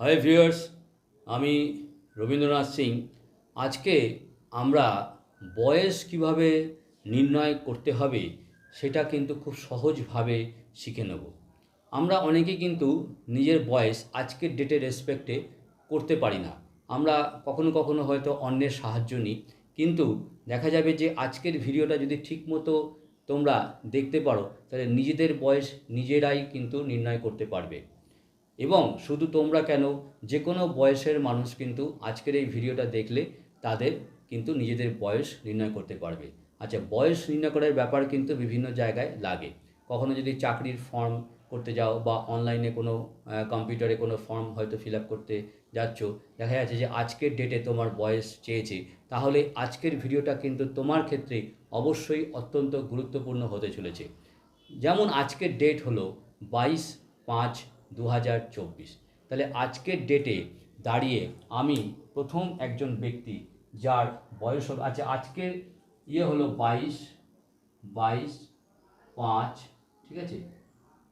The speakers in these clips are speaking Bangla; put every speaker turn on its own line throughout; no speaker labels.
হাই ভিউয়ার্স আমি রবীন্দ্রনাথ সিং। আজকে আমরা বয়স কীভাবে নির্ণয় করতে হবে সেটা কিন্তু খুব সহজভাবে শিখে নেব। আমরা অনেকে কিন্তু নিজের বয়স আজকের ডেটের রেসপেক্টে করতে পারি না। আমরা কখনো কখনো হয়তো অন্যের সাহায্য নিই। কিন্তু দেখা যাবে যে আজকের ভিডিওটা যদি ঠিকমতো তোমরা দেখতে পারো, তাহলে নিজেদের বয়স নিজেরাই কিন্তু নির্ণয় করতে পারবে। এবং শুধু তোমরা কেন যে কোনো বয়সের মানুষ কিন্তু আজকের এই ভিডিওটা দেখলে তাদের কিন্তু নিজেদের বয়স নির্ণয় করতে পারবে। আচ্ছা বয়স নির্ণয় করার ব্যাপার কিন্তু বিভিন্ন জায়গায় লাগে। কখনো যদি চাকরির ফর্ম করতে যাও বা অনলাইনে কোনো কম্পিউটারে কোনো ফর্ম হয়তো ফিল আপ করতে যাচ্ছ, দেখা যাচ্ছে যে আজকের ডেটে তোমার বয়স চেয়েছে, তাহলে আজকের ভিডিওটা কিন্তু তোমার ক্ষেত্রে অবশ্যই অত্যন্ত গুরুত্বপূর্ণ হতে চলেছে। যেমন আজকের ডেট হলো বাইশ পাঁচ দু হাজার চব্বিশ। তাহলে আজকের ডেটে দাঁড়িয়ে আমি প্রথম একজন ব্যক্তি যার বয়স হলো আচ্ছা আজকের ইয়ে হলো বাইশ বাইশ, পাঁচ, ঠিক আছে?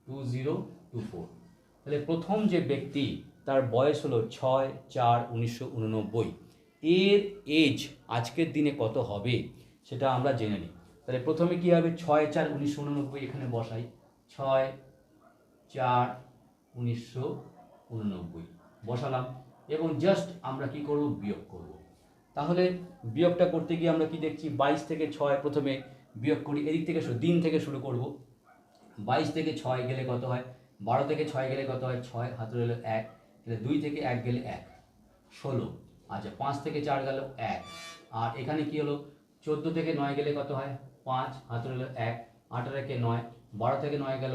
Two zero, two four. তাহলে প্রথম যে ব্যক্তি, তার বয়স হলো ছয় চার উনিশশো উননব্বই। এর এজ আজকের দিনে কত হবে, সেটা আমরা জেনে নিই। তাহলে প্রথমে কী হবে? ছয় চার উনিশশো উননব্বই এখানে বসাই। ছয় চার উনিশশো উননব্বই। বসালাম এবং জাস্ট আমরা কি করব? বিয়োগ করব। তাহলে বিয়োগটা করতে গিয়ে আমরা কি দেখছি? বাইশ থেকে ছয় প্রথমে বিয়োগ করি, এদিক থেকে দিন থেকে শুরু করব। বাইশ থেকে ছয় গেলে কত হয়? বারো থেকে ছয় গেলে কত হয়? ছয়, হাতে রইল এক, তাহলে দুই থেকে এক গেলে এক, ষোলো। আচ্ছা পাঁচ থেকে চার গেল এক, আর এখানে কি হলো? চোদ্দ থেকে নয় গেলে কত হয়? পাঁচ, হাতে রইল এক, আঠারো রেখে নয়, বারো থেকে নয় গেল,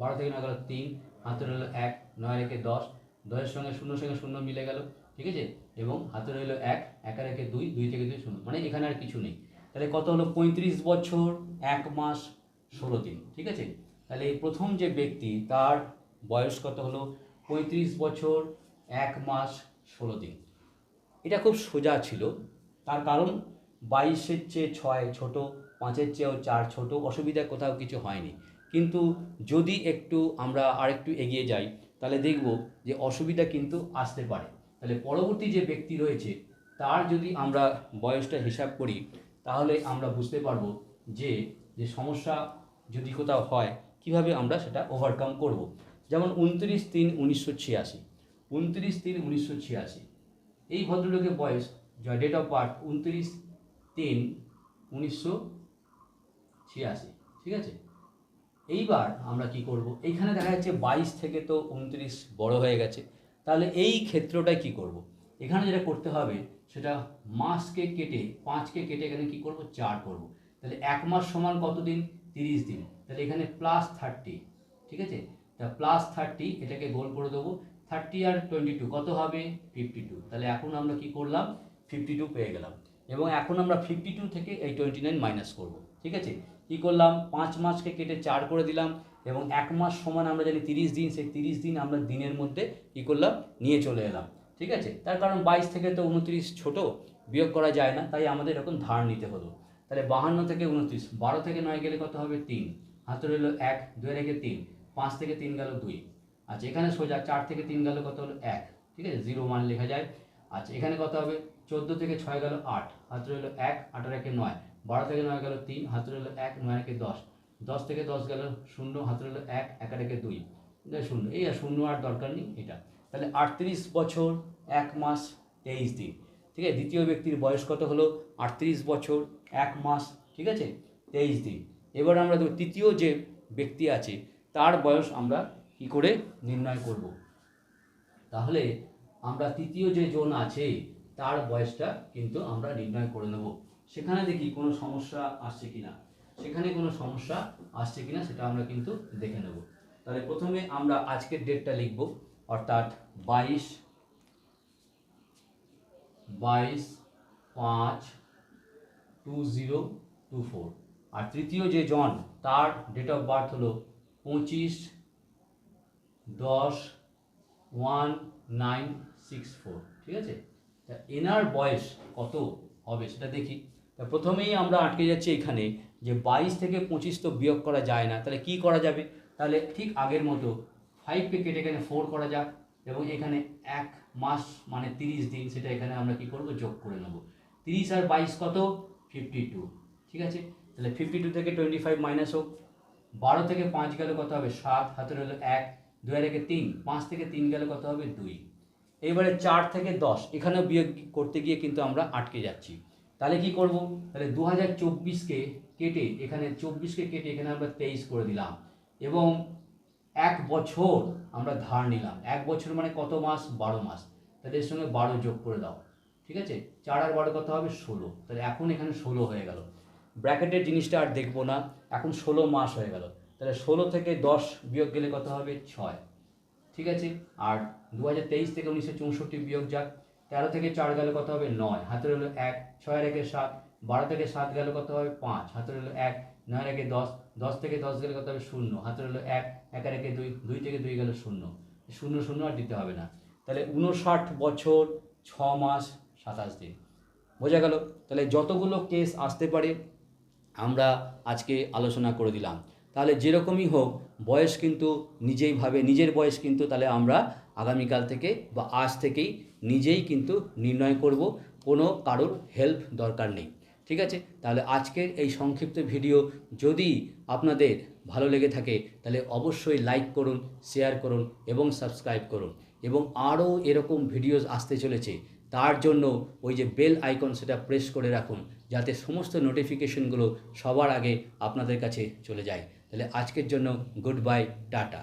বারো থেকে নয় গেল তিন হাতে রইল এক, নয় রেখে দশ দশের সঙ্গে শূন্য সঙ্গে শূন্য মিলে গেল, ঠিক আছে? এবং হাতে রইল এক, একা রেখে দুই দুই থেকে দুই শূন্য মানে এখানে আর কিছু নেই। তাহলে কত হলো? পঁয়ত্রিশ বছর, এক মাস, ষোলো দিন, ঠিক আছে? তাহলে এই প্রথম যে ব্যক্তি, তার বয়স কত হলো? পঁয়ত্রিশ বছর, এক মাস, ষোলো দিন। এটা খুব সোজা ছিল। তার কারণ বাইশের চেয়ে ছয় ছোট, পাঁচের চেয়েও চার ছোট, অসুবিধা কোথাও কিছু হয়নি। কিন্তু যদি একটু আমরা আরেকটু এগিয়ে যাই, তাহলে দেখব যে অসুবিধা কিন্তু আসতে পারে। তাহলে পরবর্তী যে ব্যক্তি রয়েছে, তার যদি আমরা বয়সটা হিসাব করি, তাহলে আমরা বুঝতে পারব যে যে সমস্যা যদি কোথাও হয়, কীভাবে আমরা সেটা ওভারকাম করব। যেমন উনত্রিশ তিন উনিশশো ছিয়াশি। উনত্রিশ তিন উনিশশো ছিয়াশি। এই ভদ্রলোকের বয়স ডেট অফ বার্থ উনত্রিশ তিন উনিশশো ছিয়াশি। ঠিক আছে? এইবার আমরা কি করব? এইখানে দেখা যাচ্ছে বাইশ থেকে তো উনত্রিশ বড় হয়ে গেছে। তাহলে এই ক্ষেত্রটায় কি করব? এখানে যেটা করতে হবে, সেটা মাসকে কেটে পাঁচকে কেটে এখানে কি করব? চার করব। তাহলে এক মাস সমান কত দিন তিরিশ দিন। তাহলে এখানে প্লাস থার্টি ঠিক আছে? তা প্লাস থার্টি এটাকে গোল করে দেবো। থার্টি আর টোয়েন্টি টু কত হবে? ফিফটি টু তাহলে এখন আমরা কি করলাম? ফিফটি টু পেয়ে গেলাম। এবং এখন আমরা ফিফটি টু থেকে এই টোয়েন্টি নাইন মাইনাস করব, ঠিক আছে? কী করলাম? পাঁচ মাসকে কেটে চার করে দিলাম এবং এক মাস সমান আমরা জানি তিরিশ দিন, সেই তিরিশ দিন আমরা দিনের মধ্যে কী করলাম? নিয়ে চলে এলাম, ঠিক আছে? তার কারণ বাইশ থেকে তো উনত্রিশ ছোট, বিয়োগ করা যায় না, তাই আমাদের এরকম ধার নিতে হলো। তাহলে বাহান্ন থেকে উনত্রিশ, বারো থেকে নয় গেলে কত হবে? তিন। হাতে রইল এক, দুই রেখে তিন, পাঁচ থেকে তিন গেল দুই। আচ্ছা এখানে সোজা, চার থেকে তিন গেল কত হলো? এক, ঠিক আছে? জিরো মান লেখা যায়। আচ্ছা এখানে কত হবে? চোদ্দ থেকে ছয় গেল আট, হাতে রইল এক আঠারো একে নয়। বারো থেকে নয় গেল তিন, হাতে রইল এক, নয় একে দশ। দশ থেকে দশ গেল শূন্য, হাতে রইল এক, একা একে দুই। শূন্য। এই আর শূন্য আর দরকার নেই এটা। তাহলে আটত্রিশ বছর, এক মাস, তেইশ দিন। ঠিক আছে? দ্বিতীয় ব্যক্তির বয়স কত হলো? আটত্রিশ বছর, এক মাস, ঠিক আছে? তেইশ দিন। এবার আমরা তৃতীয় যে ব্যক্তি আছে, তার বয়স আমরা কি করে নির্ণয় করব? তাহলে আমরা তৃতীয় যে জোন আছে, তার বয়সটা কিন্তু আমরা নির্ণয় করে নেব। সেখানে দেখি কোনো সমস্যা আসছে কিনা। সেখানে কোনো সমস্যা আসছে কিনা সেটা আমরা কিন্তু দেখে নেব। তাহলে প্রথমে আমরা আজকের ডেটটা লিখব, অর্থাৎ বাইশ বাইশ, পাঁচ, টু জিরো, টু ফোর। আর তৃতীয় যে জন, তার ডেট অফ বার্থ হলো পঁচিশ, দশ, ওয়ান, নাইন সিক্স ফোর ঠিক আছে? তা এনার বয়স কত হবে সেটা দেখি। তা প্রথমেই আমরা আটকে যাচ্ছি এখানে যে বাইশ থেকে পঁচিশ তো বিয়োগ করা যায় না, তাহলে কি করা যাবে? তাহলে ঠিক আগের মতো ফাইভকে কেটে এখানে ফোর করা যাক এবং এখানে এক মাস মানে তিরিশ দিন সেটা এখানে আমরা কি করব? যোগ করে নেব। তিরিশ আর বাইশ কত? ফিফটি টু ঠিক আছে? তাহলে ফিফটি টু থেকে টোয়েন্টি ফাইভ মাইনাস হোক। বারো থেকে পাঁচ গেলে কত হবে? সাত, হাতের হলো এক, দুই আর একে তিন, পাঁচ থেকে তিন গেলে কত হবে? দুই। এবারে চার থেকে দশ, এখানেও বিয়োগ করতে গিয়ে কিন্তু আমরা আটকে যাচ্ছি। তাহলে কি করব? তাহলে দু হাজার চব্বিশকে কেটে, এখানে চব্বিশকে কেটে এখানে আমরা তেইশ করে দিলাম। এবং এক বছর আমরা ধার নিলাম। এক বছর মানে কত মাস? বারো মাস। তাহলে এর সঙ্গে বারো যোগ করে দাও। ঠিক আছে? চার আর বারো কত হবে? ষোলো। তাহলে এখন এখানে ষোলো হয়ে গেল। ব্র্যাকেটের জিনিসটা আর দেখব না। এখন ষোলো মাস হয়ে গেল। তাহলে ষোলো থেকে দশ বিয়োগ গেলে কত হবে? ছয়। ঠিক আছে? আর দু হাজার তেইশ থেকে উনিশশো চৌষট্টি বিয়োগ যাক, তেরো থেকে চার গেলে কত হবে? নয়। হাতের হলো এক, ছয় রেখে সাত, বারো থেকে সাত গেলে কত হবে? পাঁচ। হাতের হলো এক, নয় রেখে দশ দশ থেকে দশ গেলে কত হবে? শূন্য। হাতের হলো এক এক রেখে দুই দুই থেকে দুই গেলে শূন্য। শূন্য শূন্য আর দিতে হবে না। তাহলে উনষাট বছর ছ মাস সাতাশ দিন। বোঝা গেল? তাহলে যতগুলো কেস আসতে পারে, আমরা আজকে আলোচনা করে দিলাম। তাহলে যেরকমই হোক, বয়স কিন্তু নিজেই ভাবে, নিজের বয়স কিন্তু তাহলে আমরা আগামীকাল থেকে বা আজ থেকেই নিজেই কিন্তু নির্ণয় করব, কোনো কারোর হেল্প দরকার নেই। ঠিক আছে? তাহলে আজকের এই সংক্ষিপ্ত ভিডিও যদি আপনাদের ভালো লেগে থাকে, তাহলে অবশ্যই লাইক করুন শেয়ার করুন এবং সাবস্ক্রাইব করুন। এবং আরও এরকম ভিডিওস আসতে চলেছে, তার জন্য ওই যে বেল আইকন সেটা প্রেস করে রাখুন, যাতে সমস্ত নোটিফিকেশনগুলো সবার আগে আপনাদের কাছে চলে যায়। তাহলে আজকের জন্য গুড বাই টাটা।